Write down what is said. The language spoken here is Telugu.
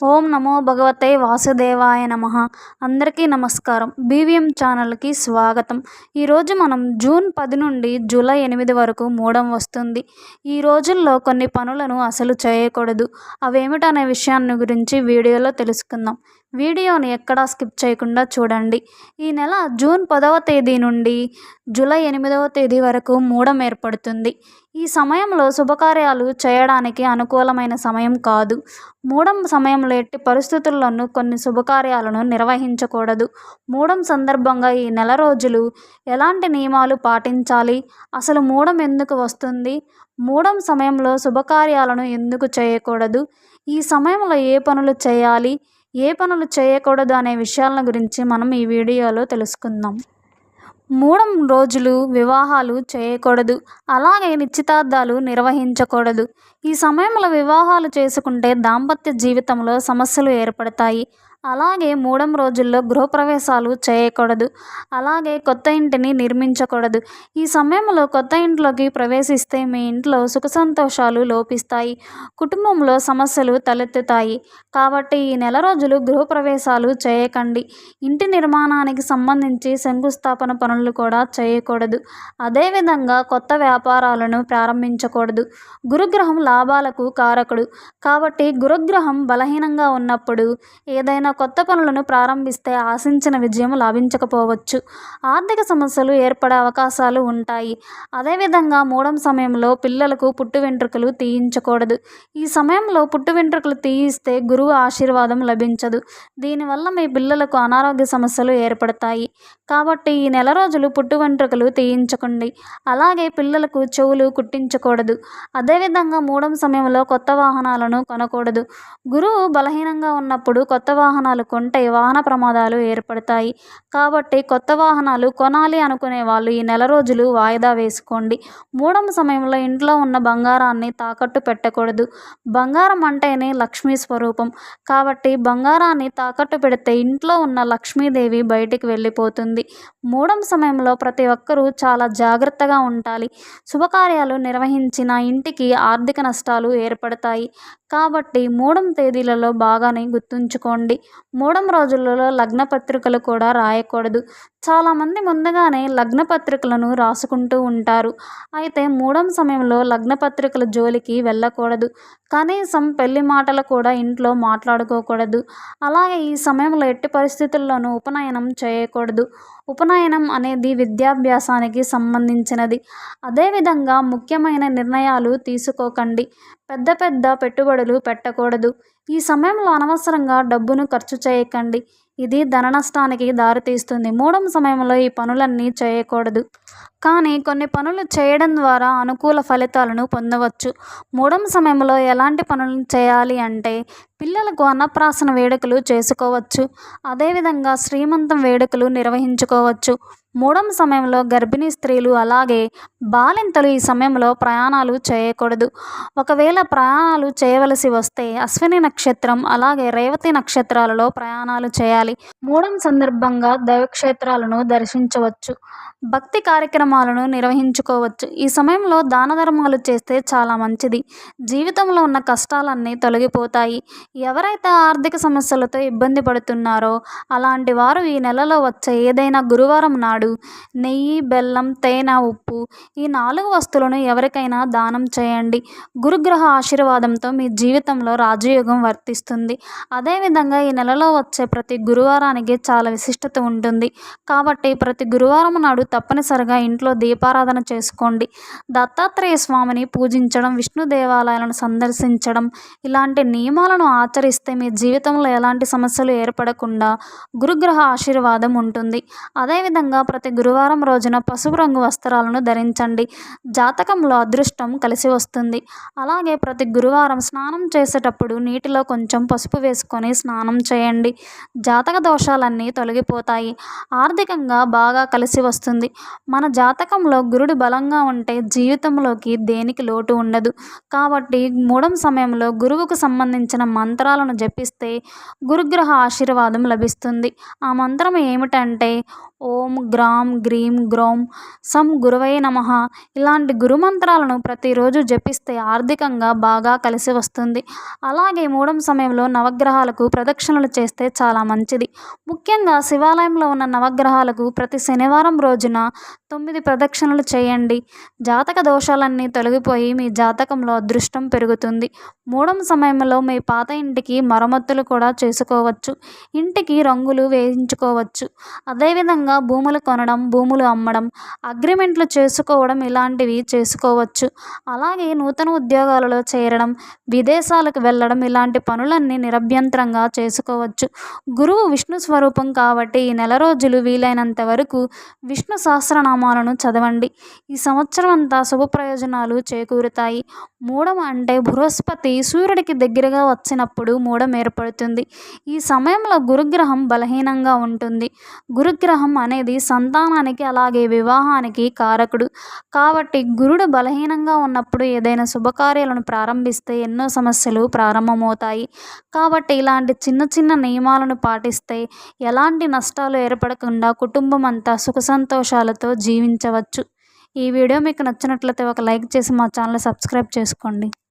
ఓం నమో భగవతే వాసుదేవాయ నమ. అందరికీ నమస్కారం. బీవీఎం ఛానల్కి స్వాగతం. ఈరోజు మనం జూన్ పది నుండి జూలై ఎనిమిది వరకు మూడం వస్తుంది. ఈ రోజుల్లో కొన్ని పనులను అసలు చేయకూడదు. అవేమిటనే విషయాన్ని గురించి వీడియోలో తెలుసుకుందాం. వీడియోని ఎక్కడా స్కిప్ చేయకుండా చూడండి. ఈ నెల జూన్ పదవ తేదీ నుండి జూలై ఎనిమిదవ తేదీ వరకు మూడం ఏర్పడుతుంది. ఈ సమయంలో శుభకార్యాలు చేయడానికి అనుకూలమైన సమయం కాదు. మూడం సమయంలో ఎట్టి పరిస్థితుల్లోనూ కొన్ని శుభకార్యాలను నిర్వహించకూడదు. మూడం సందర్భంగా ఈ నెల రోజులు ఎలాంటి నియమాలు పాటించాలి? అసలు మూడం ఎందుకు వస్తుంది? మూడం సమయంలో శుభకార్యాలను ఎందుకు చేయకూడదు? ఈ సమయంలో ఏ పనులు చేయాలి? ఏ పనులు చేయకూడదు అనే విషయాల గురించి మనం ఈ వీడియోలో తెలుసుకుందాం. మూడం రోజులు వివాహాలు చేయకూడదు. అలాగే నిశ్చితార్థాలు నిర్వహించకూడదు. ఈ సమయంలో వివాహాలు చేసుకుంటే దాంపత్య జీవితంలో సమస్యలు ఏర్పడతాయి. అలాగే మూడం రోజుల్లో గృహప్రవేశాలు చేయకూడదు. అలాగే కొత్త ఇంటిని నిర్మించకూడదు. ఈ సమయంలో కొత్త ఇంట్లోకి ప్రవేశిస్తే మీ ఇంట్లో సుఖ సంతోషాలు లోపిస్తాయి. కుటుంబంలో సమస్యలు తలెత్తుతాయి. కాబట్టి ఈ నెల రోజులు గృహప్రవేశాలు చేయకండి. ఇంటి నిర్మాణానికి సంబంధించి శంకుస్థాపన పనులు కూడా చేయకూడదు. అదేవిధంగా కొత్త వ్యాపారాలను ప్రారంభించకూడదు. గురుగ్రహం లాభాలకు కారకుడు. కాబట్టి గురుగ్రహం బలహీనంగా ఉన్నప్పుడు ఏదైనా కొత్త పనులను ప్రారంభిస్తే ఆశించిన విజయం లాభించకపోవచ్చు. ఆర్థిక సమస్యలు ఏర్పడే అవకాశాలు ఉంటాయి. అదేవిధంగా మూడం సమయంలో పిల్లలకు పుట్టు వెంట్రుకలు తీయించకూడదు. ఈ సమయంలో పుట్టు వెంట్రుకలు తీయిస్తే గురువు ఆశీర్వాదం లభించదు. దీనివల్ల మీ పిల్లలకు అనారోగ్య సమస్యలు ఏర్పడతాయి. కాబట్టి ఈ నెల రోజులు పుట్టు వెంట్రుకలు తీయించకండి. అలాగే పిల్లలకు చెవులు కుట్టించకూడదు. అదేవిధంగా మూడు సమయంలో కొత్త వాహనాలను కొనకూడదు. గురువు బలహీనంగా ఉన్నప్పుడు కొత్త వాహనాలు కొంటే వాహన ప్రమాదాలు ఏర్పడతాయి. కాబట్టి కొత్త వాహనాలు కొనాలి అనుకునే వాళ్ళు ఈ నెల రోజులు వాయిదా వేసుకోండి. మూడం సమయంలో ఇంట్లో ఉన్న బంగారాన్ని తాకట్టు పెట్టకూడదు. బంగారం అంటేనే లక్ష్మీ స్వరూపం. కాబట్టి బంగారాన్ని తాకట్టు పెడితే ఇంట్లో ఉన్న లక్ష్మీదేవి బయటికి వెళ్ళిపోతుంది. మూడం సమయంలో ప్రతి ఒక్కరూ చాలా జాగ్రత్తగా ఉండాలి. శుభకార్యాలు నిర్వహించిన ఇంటికి ఆర్థిక నష్టాలు ఏర్పడతాయి. కాబట్టి మూడం తేదీలలో బాగానే గుర్తుంచుకోండి. మూడం రోజులలో లగ్న పత్రికలు కూడా రాయకూడదు. చాలామంది ముందుగానే లగ్న పత్రికలను రాసుకుంటూ ఉంటారు. అయితే మూడం సమయంలో లగ్న పత్రికల జోలికి వెళ్ళకూడదు. కనీసం పెళ్ళి మాటలు కూడా ఇంట్లో మాట్లాడుకోకూడదు. అలాగే ఈ సమయంలో ఎట్టి పరిస్థితుల్లోనూ ఉపనయనం చేయకూడదు. ఉపనయనం అనేది విద్యాభ్యాసానికి సంబంధించినది. అదేవిధంగా ముఖ్యమైన నిర్ణయాలు తీసుకోకండి. పెద్ద పెద్ద పెట్టుబడులు పెట్టకూడదు. ఈ సమయంలో అనవసరంగా డబ్బును ఖర్చు చేయకండి. ఇది ధన నష్టానికి దారితీస్తుంది. మూడం సమయంలో ఈ పనులన్నీ చేయకూడదు. కానీ కొన్ని పనులు చేయడం ద్వారా అనుకూల ఫలితాలను పొందవచ్చు. మూడం సమయంలో ఎలాంటి పనులు చేయాలి అంటే పిల్లలకు అన్నప్రాసన వేడుకలు చేసుకోవచ్చు. అదేవిధంగా శ్రీమంతం వేడుకలు నిర్వహించుకోవచ్చు. మూడం సమయంలో గర్భిణీ స్త్రీలు అలాగే బాలింతలు ఈ సమయంలో ప్రయాణాలు చేయకూడదు. ఒకవేళ ప్రయాణాలు చేయవలసి వస్తే అశ్విని నక్షత్రం అలాగే రేవతి నక్షత్రాలలో ప్రయాణాలు చేయాలి. మూడం సందర్భంగా దైవక్షేత్రాలను దర్శించవచ్చు. భక్తి కార్యక్రమాలను నిర్వహించుకోవచ్చు. ఈ సమయంలో దాన ధర్మాలు చేస్తే చాలా మంచిది. జీవితంలో ఉన్న కష్టాలన్నీ తొలగిపోతాయి. ఎవరైతే ఆర్థిక సమస్యలతో ఇబ్బంది పడుతున్నారో అలాంటి వారు ఈ నెలలో వచ్చే ఏదైనా గురువారం నాడు నెయ్యి బెల్లం తేనె ఉప్పు ఈ నాలుగు వస్తువులను ఎవరికైనా దానం చేయండి. గురుగ్రహ ఆశీర్వాదంతో మీ జీవితంలో రాజయోగం వర్తిస్తుంది. అదేవిధంగా ఈ నెలలో వచ్చే ప్రతి గురువారానికి చాలా విశిష్టత ఉంటుంది. కాబట్టి ప్రతి గురువారం నాడు తప్పనిసరిగా ఇంట్లో దీపారాధన చేసుకోండి. దత్తాత్రేయ స్వామిని పూజించడం విష్ణు దేవాలయాలను సందర్శించడం ఇలాంటి నియమాలను ఆచరిస్తే మీ జీవితంలో ఎలాంటి సమస్యలు ఏర్పడకుండా గురుగ్రహ ఆశీర్వాదం ఉంటుంది. అదేవిధంగా ప్రతి గురువారం రోజున పసుపు రంగు వస్త్రాలను ధరించండి. జాతకంలో అదృష్టం కలిసి వస్తుంది. అలాగే ప్రతి గురువారం స్నానం చేసేటప్పుడు నీటిలో కొంచెం పసుపు వేసుకొని స్నానం చేయండి. జాతక దోషాలన్నీ తొలగిపోతాయి. ఆర్థికంగా బాగా కలిసి వస్తుంది. మన జాతకంలో గురుడు బలంగా ఉంటే జీవితంలోకి దేనికి లోటు ఉండదు. కాబట్టి మూడం సమయంలో గురువుకు సంబంధించిన మంత్ర మంత్రాలను జపిస్తే గురుగ్రహ ఆశీర్వాదం లభిస్తుంది. ఆ మంత్రం ఏమిటంటే ఓం గ్రాం గ్రీం గ్రోం సం గురవే నమః. ఇలాంటి గురు మంత్రాలను ప్రతిరోజు జపిస్తే ఆర్థికంగా బాగా కలిసి వస్తుంది. అలాగే మూడం సమయంలో నవగ్రహాలకు ప్రదక్షిణలు చేస్తే చాలా మంచిది. ముఖ్యంగా శివాలయంలో ఉన్న నవగ్రహాలకు ప్రతి శనివారం రోజున తొమ్మిది ప్రదక్షిణలు చేయండి. జాతక దోషాలన్నీ తొలగిపోయి మీ జాతకంలో అదృష్టం పెరుగుతుంది. మూడం సమయంలో మీ పాత ఇంటికి మరమ్మతులు కూడా చేసుకోవచ్చు. ఇంటికి రంగులు వేయించుకోవచ్చు. అదేవిధంగా భూములు కొనడం భూములు అమ్మడం అగ్రిమెంట్లు చేసుకోవడం ఇలాంటివి చేసుకోవచ్చు. అలాగే నూతన ఉద్యోగాలలో చేరడం విదేశాలకు వెళ్ళడం ఇలాంటి పనులన్నీ నిరభ్యంతరంగా చేసుకోవచ్చు. గురువు విష్ణు స్వరూపం కాబట్టి ఈ నెల రోజులు వీలైనంత వరకు విష్ణు సహస్రనామాలను చదవండి. ఈ సంవత్సరం అంతా శుభ ప్రయోజనాలు చేకూరుతాయి. మూడం అంటే బృహస్పతి సూర్యుడికి దగ్గరగా వచ్చినప్పుడు మూడం ఏర్పడుతుంది. ఈ సమయంలో గురుగ్రహం బలహీనంగా ఉంటుంది. గురుగ్రహం అనేది సంతానానికి అలాగే వివాహానికి కారకుడు. కాబట్టి గురుడు బలహీనంగా ఉన్నప్పుడు ఏదైనా శుభకార్యాలను ప్రారంభిస్తే ఎన్నో సమస్యలు ప్రారంభమవుతాయి. కాబట్టి ఇలాంటి చిన్న చిన్న నియమాలను పాటిస్తే ఎలాంటి నష్టాలు ఏర్పడకుండా కుటుంబం అంతా సుఖ సంతోషాలతో జీవించవచ్చు. ఈ వీడియో మీకు నచ్చినట్లయితే ఒక లైక్ చేసి మా ఛానల్ సబ్స్క్రైబ్ చేసుకోండి.